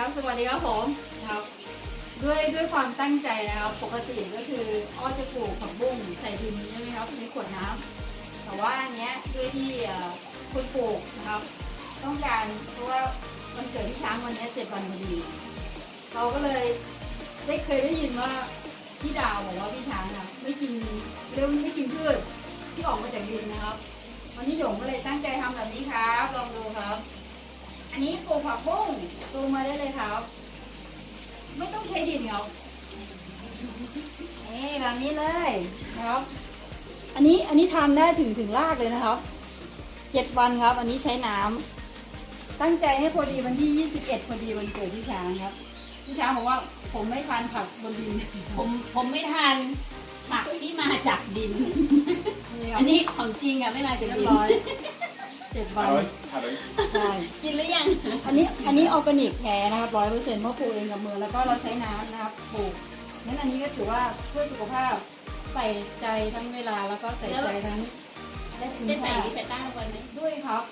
ครับสวัสดีครับผมครับ ด้วยด้วยความตั้งใจนะครับ ปกติก็คืออ้อจะปลูกผักบุ้งใส่ดินใช่ไหมครับในขวดน้ำแต่ว่าอันเนี้ยด้วยที่คุณปลูกนะครับ ต้องการเพราะว่าวันเกิดพี่ช้างวันนี้เจ็ดวันพอดีเราก็เลยได้เคยได้ยินว่าพี่ดาวบอกว่าพี่ช้างอะไม่กินเรียกว่าไม่กินพืชที่ออกมาจากดินนะครับ วันนี้หยงก็เลยตั้งใจทำแบบนี้ครับลองดูครับ นนี้ปลูกผักบุ้งตูมมาได้เลยครับ ไม่ต้องใช้ดินครับนี่แบบนี้เลยนะครับ อันนี้อันนี้ทานได้ถึงถึงรากเลยนะครับเจ็ดวันครับ อันนี้ใช้น้ำตั้งใจให้พอดีวันที่ยี่สิบเอ็ดพอดีวันเกิดพี่ช้างครับพี่ช้างบอกว่าผมไม่ทานผักบนดินผมผมไม่ทานผักที่มาจากดินนี่ครัอับนนี้ของจริงอะไม่มาจากเรียบดินร้อยเจ็ดวัน Halloj, halloj. ใช่ กินหรือยัง อันนี้อันนี้ออร์แกนิกแท้นะครับร้อยเปอร์เซ็นต์เพราะปลูกเองกับมือแล้วก็เราใช้น้ำนะครับปลูกงั้นอันนี้ก็ถือว่าเพื่อสุขภาพใส่ใจทั้งเวลาแล้วก็ใส่ใจทั้งได้คุณจะใส่ค่าวิเศษต้าลงไปไหมด้วยครับ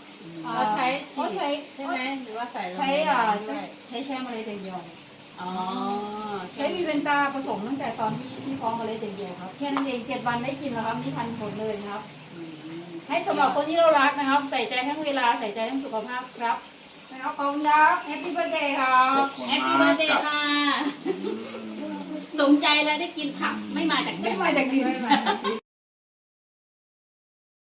เราใช้เขาใช้ใช่ไหมหรือว่าใส่ลงใช้ในอ่าน้ำด้วยใช้แช่เมล็ดอย่างเดียว อ๋อใช้มีเวนตาผสมตั้งแต่ตอนที่ที่ฟ้องเมล็ดอย่างเดียวครับแค่นั้นเองเจ็ดวันได้กินแล้วครับนี่ทันผลเลยนะครับ ให้สำหรับคนที่เรารักนะครับ ใส่ใจทั้งเวลาใส่ใจทั้งสุขภาพครับนะครับขอบคุณครับแฮปปี้เบิร์ดเดย์ครับแฮปปี้เบิร์ดเดย์ค่ะสมใจแล้วได้กินผักไม่มาจากดิไม่นมาจากดินไม่มาจากดิน